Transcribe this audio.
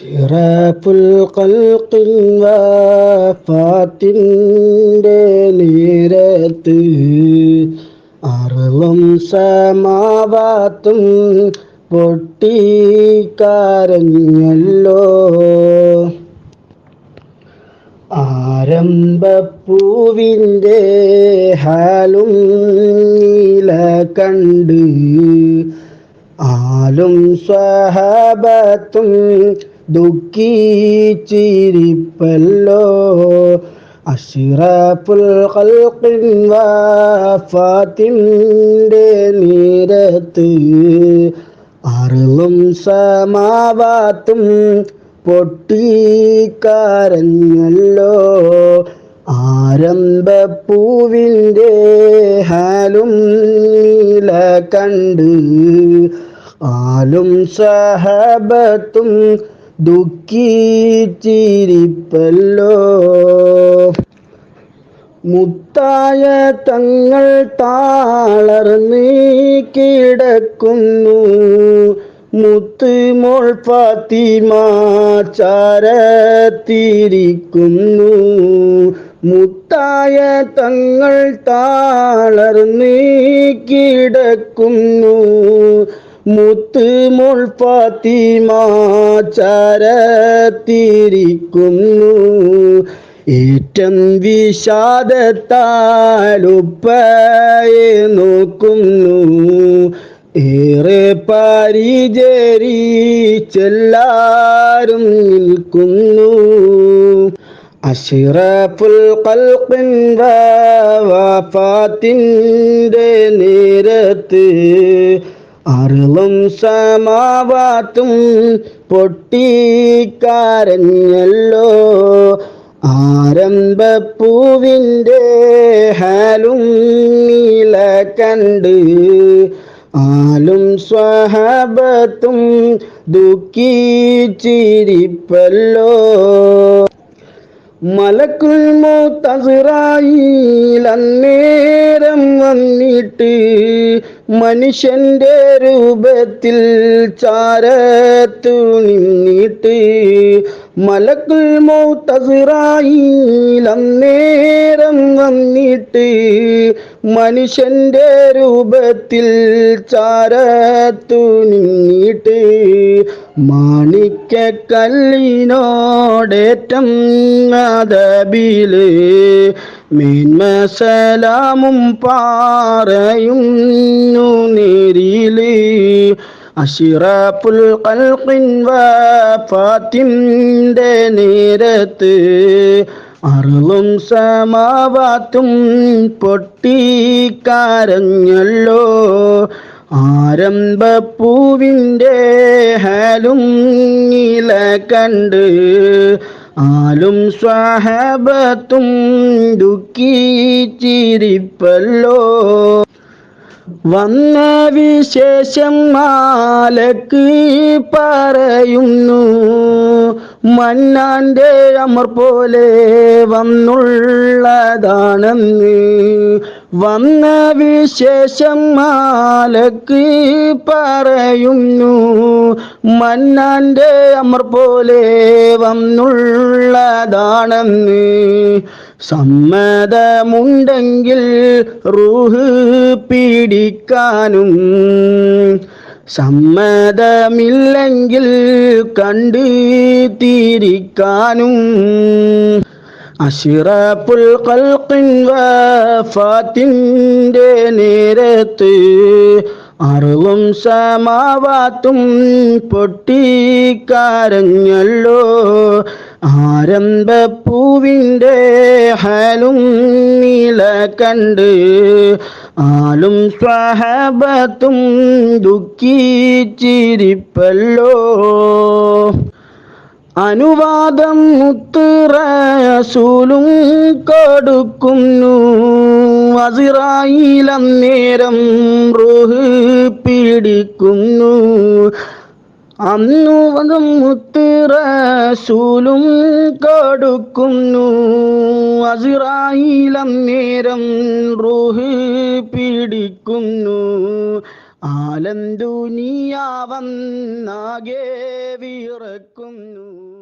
അഷിറഫുൽ ഖൽഖിൻ വഫാത്തിന്റെ നീരത്ത് അറുളും സമാവാത്തും പൊട്ടിക്കാരഞ്ഞല്ലോ ആരംഭപ്പൂവിന്റെ ഹാലും നീല കണ്ട്. ആലും സ്വഹബത്തും ദുഃഖിച്ചിരിപ്പല്ലോ. അഷിറപ്പുൽ ഖൽഖിൻ വാഫാത്തിന്റെ നീരത്ത് അറുളും സമാവാത്തും പൊട്ടിക്കാരഞ്ഞല്ലോ. ആരംഭപ്പൂവിന്റെ ഹാലും നീല കണ്ട് ആലും സഹബത്തും ദുഃഖിച്ചിരിപ്പല്ലോ. മുത്തായ തങ്ങൾ താളർന്ന് കിടക്കുന്നു. മുത്ത് മോൾ ഫാത്തിമ ചാരത്തിരിക്കുന്നു. മുത്തായ തങ്ങൾ താളർന്ന് കിടക്കുന്നു. മുത്ത് മോൾ ഏറ്റം വിഷാദത്താലുപ്പയെ നോക്കുന്നു. ഏറെ പരിചരിച്ചെല്ലാരും നിൽക്കുന്നു. അഷിറഫുൽ ഖൽഖിൻ വഫാത്തിന്റെ നേരത്ത് അറുളും സമാവാത്തും പൊട്ടിക്കാരഞ്ഞല്ലോ. ആരംഭപ്പൂവിന്റെ ഹാലും നീല കണ്ട് ആലും സ്വഹബത്തും ദുഃഖിച്ചിരിപ്പല്ലോ. മലക്കുൽ മുത്തസിറായിൽ അന്നേരം വന്നിട്ട് മനുഷ്യന്റെ രൂപത്തിൽ ചാരത്തു നിന്നിട്ട് മലക്കുൽ മൗത്തസിറായിൽ അന്നേരം വന്നിട്ട് മനുഷ്യന്റെ രൂപത്തിൽ ചാരത്തു നിന്നിട്ട് മാണിക്ക കല്ലിനോടേറ്റം അതബിൽ മേന്മസലാമും പാറയുന്നു നേരിൽ. അഷിറഫുൽ ഖൽഖിൻ വാത്തിന്റെ നേരത്ത് അറുളും സമാവാത്തും പൊട്ടിക്കരഞ്ഞല്ലോ. ആരംഭപ്പൂവിന്റെ ഹലും നീല കണ്ട് ആലും സ്വഹബത്തും ദുഃഖിച്ചിരിപ്പല്ലോ. വന്ന വിശേഷം മാലക്ക് പറയുന്നു മന്നാന്റെ അമർ പോലെ വന്നുള്ളതാണെന്ന് വന്ന വിശേഷം മാലക്ക് പറയുന്നു മന്നാന്റെ അമർ പോലെ വന്നുള്ളതാണെന്ന് സമ്മതമുണ്ടെങ്കിൽ റൂഹ് പീഡിക്കാനും സമ്മതമില്ലെങ്കിൽ കണ്ട് തീരിക്കാനും അഷിറപ്പുൽ ഖൽഖിൻ വഫാത്തിന്റെ നേരത്ത് അറുളും സമാവാത്തും പൊട്ടിക്കാരഞ്ഞല്ലോ. ആരംഭപ്പൂവിന്റെ ഹലും നീല കണ്ട് ആലും സ്വഹബത്തും ദുഃഖിച്ചിരിപ്പല്ലോ. അനുവാദം മുത്തുറസൂലും കൊടുക്കുന്നു. അസിറായിലം നേരം റൂഹ് പിടിക്കുന്നു. അന്നു മുത്തുറൂലും കൊടുക്കുന്നു. അസിറായിലം നേരം പിടിക്കുന്നു. ആലം ദുനിയാവന്നാകെ വിറക്കുന്നു.